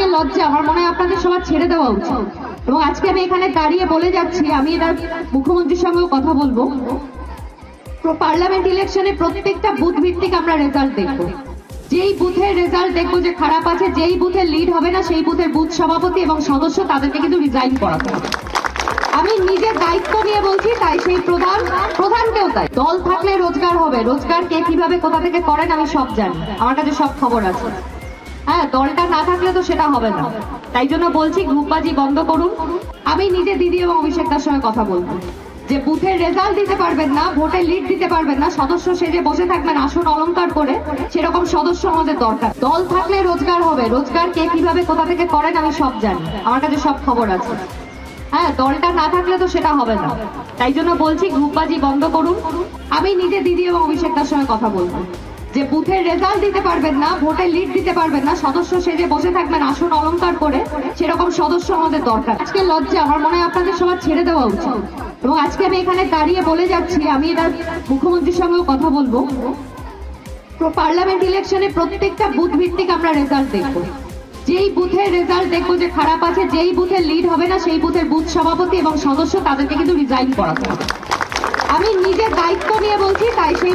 আজকে লজ্জা, আমার মনে হয় আপনাদের সবার ছেড়ে দেওয়া উচিত। এবং আজকে আমি এখানে দাঁড়িয়ে বলে যাচ্ছি, আমি এটা মুখ্যমন্ত্রীর সঙ্গেও কথা বলব। পার্লামেন্ট ইলেকশনে প্রত্যেকটা বুথ ভিত্তিক আমরা রেজাল্ট দেখব। যেই বুথের রেজাল্ট দেখব যে খারাপ আছে, যেই বুথের লিড হবে না, সেই বুথের বুথ সভাপতি এবং সদস্য তাদেরকে কিন্তু রিজাইন করাতে হবে। আমি নিজের দায়িত্ব নিয়ে বলছি, তাই সেই প্রধান, প্রধানকেও তাই। দল থাকলে রোজগার হবে। রোজগার কে কীভাবে কোথা থেকে করেন, আমি সব জানি। আমার কাছে সব খবর আছে। হ্যাঁ দলটা না থাকলে তো সেটা হবে না। তাই জন্য বলছি গ্রুপবাজি বন্ধ করুন। আমি নিজে দিদি এবং অভিষেকদার সঙ্গে কথা বলব। যে বুথের রেজাল্ট দিতে পারবেন না ভোটে লিড দিতে পারবেন না, সদস্য সেজে বসে থাকবেন আসন অলংকার করে, সেরকম সদস্য আমাদের দরকার। দল থাকলে রোজগার হবে। রোজগার কে কীভাবে কোথা থেকে করেন আমি সব জানি। আমার কাছে সব খবর আছে। হ্যাঁ দলটা না থাকলে তো সেটা হবে না। তাই জন্য বলছি গ্রুপবাজি বন্ধ করুন। আমি নিজে দিদি এবং অভিষেকদার সঙ্গে কথা বলব। যে বুথের রেজাল্ট দিতে পারবেন না ভোটে লিড দিতে পারবেন না, সদস্য সেজে বসে থাকবেন, আসন অলংকার করে সেরকম সদস্য আমাদের দরকার। আজকে লজ্জা, আমার মনে হয় আপনাদের সবার ছেড়ে দেওয়া উচিত। এবং আজকে আমি এখানে দাঁড়িয়ে বলে যাচ্ছি, আমি এটা মুখ্যমন্ত্রীর সঙ্গেও কথা বলব। পার্লামেন্ট ইলেকশনে প্রত্যেকটা বুথ ভিত্তিক আমরা রেজাল্ট দেখব। যেই বুথের রেজাল্ট দেখব যে খারাপ আছে, যেই বুথের লিড হবে না, সেই বুথের বুথ সভাপতি এবং সদস্য তাদেরকে কিন্তু রিজাইন করাতে হবে। আমি নিজের দায়িত্ব নিয়ে বলছি, তাই সেই